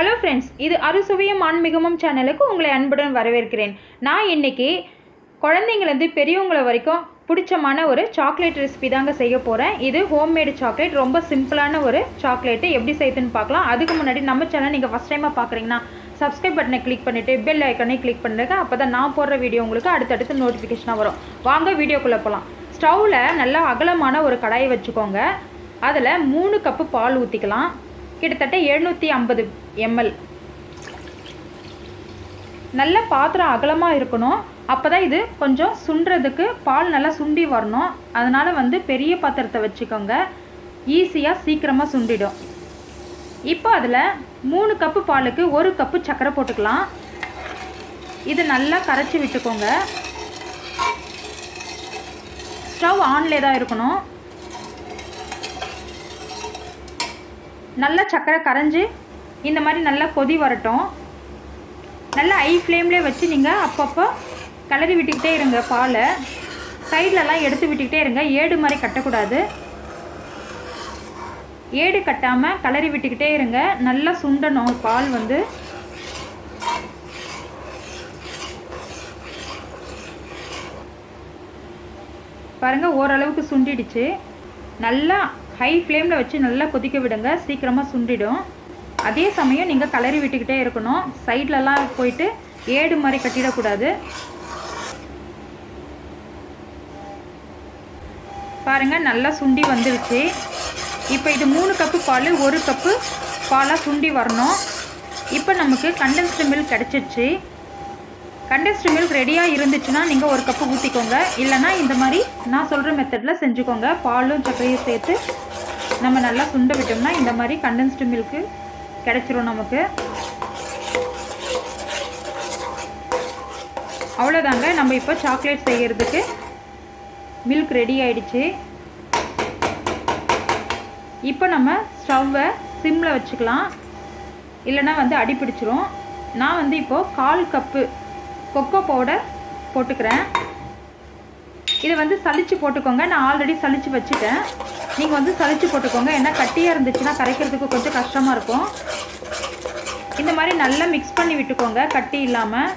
Hello friends இது அறுசுவையும் ஆன்மீகமும் சேனலுக்கு உங்களை அன்புடன் வரவேற்கிறேன். நான் இன்னைக்கு குழந்தைங்கலேருந்து பெரியவங்களை வரைக்கும் பிடிச்சமான ஒரு சாக்லேட் ரெசிபி தாங்க செய்ய போகிறேன் இது ஹோம்மேடு சாக்லேட் ரொம்ப சிம்பிளான ஒரு சாக்லேட்டு எப்படி செய்யுதுன்னு பார்க்கலாம். அதுக்கு முன்னாடி நம்ம சேனல் நீங்கள் ஃபஸ்ட் டைமாக பார்க்குறீங்கன்னா சப்ஸ்கிரைப் பட்டனை கிளிக் பண்ணிவிட்டு பெல் ஐக்கனை கிளிக் பண்ணுங்க. அப்போ தான் நான் போடுற வீடியோ உங்களுக்கு அடுத்தடுத்து நோட்டிஃபிகேஷனாக வரும். வாங்க வீடியோக்குள்ளே போகலாம் ஸ்டவ்வில் நல்லா அகலமான ஒரு கடாயை வச்சுக்கோங்க. அதில் மூணு கப்பு பால் ஊற்றிக்கலாம் கிட்டத்தட்ட எழுநூற்றி ஐம்பது எம்எல். நல்ல பாத்திரம் அகலமாக இருக்கணும். அப்போ தான் இது கொஞ்சம் சுண்டுறதுக்கு பால் நல்லா சுண்டி வரணும். அதனால் வந்து பெரிய பாத்திரத்தை வச்சுக்கோங்க. ஈஸியாக சீக்கிரமாக சுண்டிடும். இப்போ அதில் மூணு கப்பு பாலுக்கு ஒரு கப்பு சர்க்கரை போட்டுக்கலாம். இது நல்லா கரைச்சி விட்டுக்கோங்க. ஸ்டவ் ஆன்லேயே தான் இருக்கணும். நல்லா சர்க்கரை கரைஞ்சி இந்த மாதிரி நல்லா கொதி வரட்டும். நல்லா ஐ ஃப்ளேம்லேயே வச்சு நீங்கள் அப்பப்போ கிளறி விட்டுக்கிட்டே இருங்க பாலை. சைட்லலாம் எடுத்து விட்டுக்கிட்டே இருங்க. ஏடு மாதிரி கட்டக்கூடாது. ஏடு கட்டாமல் கிளறி விட்டுக்கிட்டே இருங்க. நல்லா சுண்டணும் பால் வந்து. பாருங்கள் ஓரளவுக்கு சுண்டிடுச்சு. நல்லா ஹை ஃப்ளேமில் வச்சு நல்லா கொதிக்க விடுங்க. சீக்கிரமாக சுண்டிடும். அதே சமயம் நீங்கள் கலரி விட்டுக்கிட்டே இருக்கணும். சைட்லலாம் போயிட்டு ஏடு மாதிரி கட்டிடக்கூடாது. பாருங்கள் நல்லா சுண்டி வந்துருச்சு. இப்போ இது மூணு கப்பு பால் ஒரு கப்பு பாலாக சுண்டி வரணும். இப்போ நமக்கு கண்டென்ஸ்டு மில்க் கிடச்சிருச்சு. கண்டென்ஸ்டு மில்க் ரெடியாக இருந்துச்சுன்னா நீங்கள் ஒரு கப்பு ஊற்றிக்கோங்க இல்லைனா இந்த மாதிரி நான் சொல்கிற மெத்தடில் செஞ்சுக்கோங்க. பாலும் சர்க்கரையும் சேர்த்து நம்ம நல்லா சுண்ட விட்டோம்னா இந்த மாதிரி கண்டென்ஸ்டு மில்க்கு கிடச்சிரும் நமக்கு. அவ்வளோதாங்க. நம்ம இப்போ சாக்லேட் செய்கிறதுக்கு மில்க் ரெடி ஆயிடுச்சு. இப்போ நம்ம ஸ்டவ்வை சிம்மில் வச்சுக்கலாம். இல்லைன்னா வந்து அடி பிடிச்சிரும். நான் வந்து இப்போது கால் கப்பு கொக்கோ பவுடர் போட்டுக்கிறேன். இதை வந்து சளிச்சு போட்டுக்கோங்க. நான் ஆல்ரெடி சளிச்சு வச்சுட்டேன். நீங்கள் வந்து சளிச்சு போட்டுக்கோங்க. ஏன்னா கட்டியாக இருந்துச்சுன்னா கரைக்கிறதுக்கு கொஞ்சம் கஷ்டமாக இருக்கும். இந்த மாதிரி நல்லா மிக்ஸ் பண்ணி விட்டுக்கோங்க கட்டி இல்லாமல்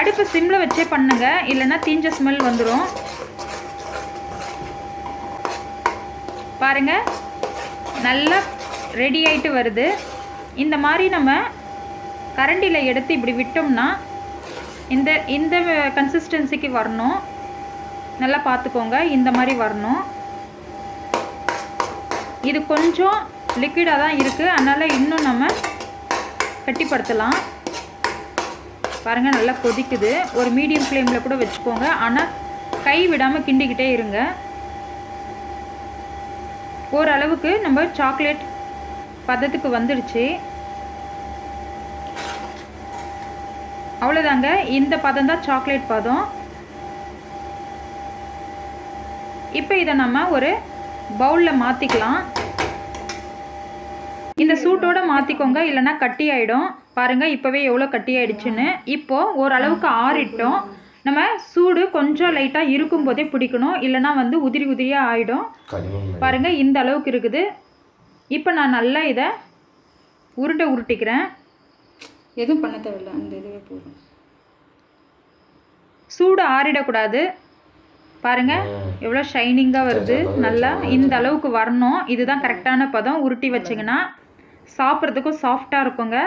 அடுப்பு சிம்மில் வச்சே பண்ணுங்க. இல்லைன்னா தீஞ்ச ஸ்மெல் வந்துடும் பாருங்க. நல்லா ரெடி ஆகிட்டு வருது. இந்த மாதிரி நம்ம கரண்டியில் எடுத்து இப்படி விட்டோம்னா இந்த இந்த கன்சிஸ்டன்சிக்கு வரணும். நல்லா பார்த்துக்கோங்க. இந்த மாதிரி வரணும். இது கொஞ்சம் லிக்விடாக தான் இருக்குது அதனால் இன்னும் நம்ம கட்டிப்படுத்தலாம். பாருங்கள் நல்லா கொதிக்குது. ஒரு மீடியம் ஃப்ளேமில் கூட வச்சுக்கோங்க. ஆனால் கை விடாமல் கிண்டிக்கிட்டே இருங்க. ஓரளவுக்கு நம்ம சாக்லேட் பதத்துக்கு வந்துடுச்சு. அவ்வளோதாங்க இந்த பதம் தான் சாக்லேட் பதம். இப்போ இதை நம்ம ஒரு பவுலில் மாற்றிக்கலாம் இந்த சூட்டோட மாற்றிக்கோங்க இல்லைன்னா கட்டி ஆகிடும் பாருங்கள் இப்போவே எவ்வளோ கட்டி ஆயிடுச்சுன்னு. இப்போது ஓரளவுக்கு ஆறிட்டோம். நம்ம சூடு கொஞ்சம் லைட்டாக இருக்கும் போதே பிடிக்கணும். இல்லைன்னா வந்து உதிரி உதிரியாக ஆகிடும் பாருங்கள் இந்த அளவுக்கு இருக்குது. இப்போ நான் நல்லா இதை உருண்டை உருட்டிக்கிறேன். எதுவும் பண்ண தேவையில்ல. அந்த இதுவே போதும். சூடு ஆறிடக்கூடாது. பாருங்க எவ்வளோ ஷைனிங்காக வருது. நல்லா இந்த அளவுக்கு வரணும். இதுதான் கரெக்டான பதம். உருட்டி வச்சிங்கன்னா சாப்பிட்றதுக்கும் சாஃப்டாக இருக்குங்க.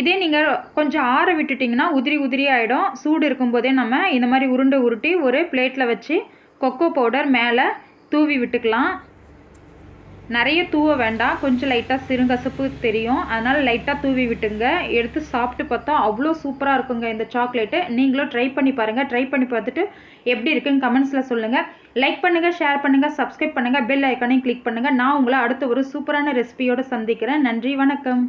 இதே நீங்கள் கொஞ்சம் ஆற விட்டுட்டிங்கன்னா உதிரி உதிரி ஆகிடும் சூடு இருக்கும்போதே நம்ம இந்த மாதிரி உருண்டை உருட்டி ஒரு பிளேட்டில் வச்சு கொக்கோ பவுடர் மேலே தூவி விட்டுக்கலாம். நிறைய தூவ வேண்டாம். கொஞ்சம் லைட்டாக சிறுங்கசப்பு தெரியும். அதனால் லைட்டாக தூவி விட்டுங்க. எடுத்து சாப்பிட்டு பார்த்தா அவ்வளோ சூப்பராக இருக்குங்க இந்த சாக்லேட்டு நீங்களும் ட்ரை பண்ணி பாருங்கள் ட்ரை பண்ணி பார்த்துட்டு எப்படி இருக்குன்னு கமெண்ட்ஸில் சொல்லுங்கள் லைக் பண்ணுங்கள் ஷேர் பண்ணுங்கள் சப்ஸ்கிரைப் பண்ணுங்கள் பெல் ஐக்கானையும் கிளிக் பண்ணுங்கள் நான் உங்களை அடுத்த ஒரு சூப்பரான ரெசிபியோடு சந்திக்கிறேன். நன்றி வணக்கம்.